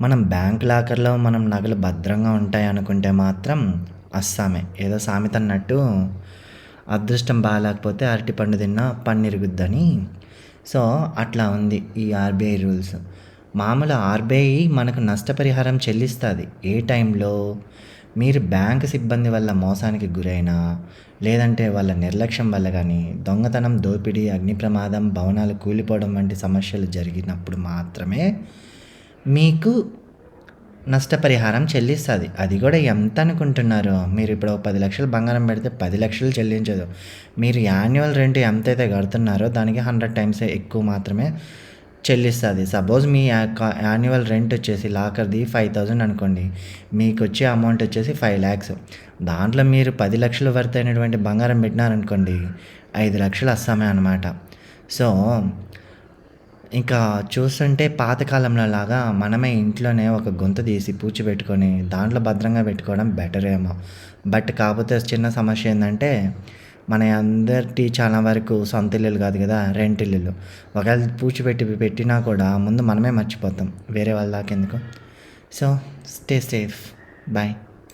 మనం బ్యాంక్ లాకర్లో మనం నగలు భద్రంగా ఉంటాయి అనుకుంటే మాత్రం అస్సామే. ఏదో సామెత అన్నట్టు అదృష్టం బాగాలేకపోతే అరటిపండు తిన్నా పన్నిరుగుద్దని సో అట్లా ఉంది ఈ ఆర్బీఐ రూల్స్. మామూలు ఆర్బీఐ మనకు నష్టపరిహారం చెల్లిస్తుంది. ఏ టైంలో? మీరు బ్యాంక్ సిబ్బంది వల్ల మోసానికి గురైనా లేదంటే వాళ్ళ నిర్లక్ష్యం వల్ల కానీ దొంగతనం దోపిడీ అగ్ని ప్రమాదం భవనాలు కూలిపోవడం వంటి సమస్యలు జరిగినప్పుడు మాత్రమే మీకు నష్టపరిహారం చెల్లిస్తుంది. అది కూడా ఎంత అనుకుంటున్నారు? మీరు ఇప్పుడు పది లక్షలు బంగారం పెడితే పది లక్షలు చెల్లించదు. మీరు యాన్యువల్ రెంట్ ఎంత అయితే కడుతున్నారో దానికి హండ్రెడ్ టైమ్స్ ఎక్కువ మాత్రమే చెల్లిస్తుంది. సపోజ్ మీ యాన్యువల్ రెంట్ వచ్చేసి లాకర్ది ఫైవ్ థౌజండ్ అనుకోండి. మీకు వచ్చే అమౌంట్ వచ్చేసి ఫైవ్ ల్యాక్స్. దాంట్లో మీరు పది లక్షలు వర్త్ అయినటువంటి బంగారం పెట్టినారనుకోండి ఐదు లక్షలు వస్తామే అనమాట సో ఇంకా చూస్తుంటే పాతకాలంలో లాగా మనమే ఇంట్లోనే ఒక గొంతు తీసి పూచి పెట్టుకొని దాంట్లో భద్రంగా పెట్టుకోవడం బెటర్ ఏమో. బట్ కాకపోతే చిన్న సమస్య ఏంటంటే మన అందరికీ చాలా వరకు సొంత ఇల్లులు కాదు కదా రెంట్ ఇల్లులు. ఒకవేళ పూచిపెట్టి పెట్టినా కూడా ముందు మనమే మర్చిపోతాం. వేరే వాళ్ళ దాకా ఎందుకు? So stay safe bye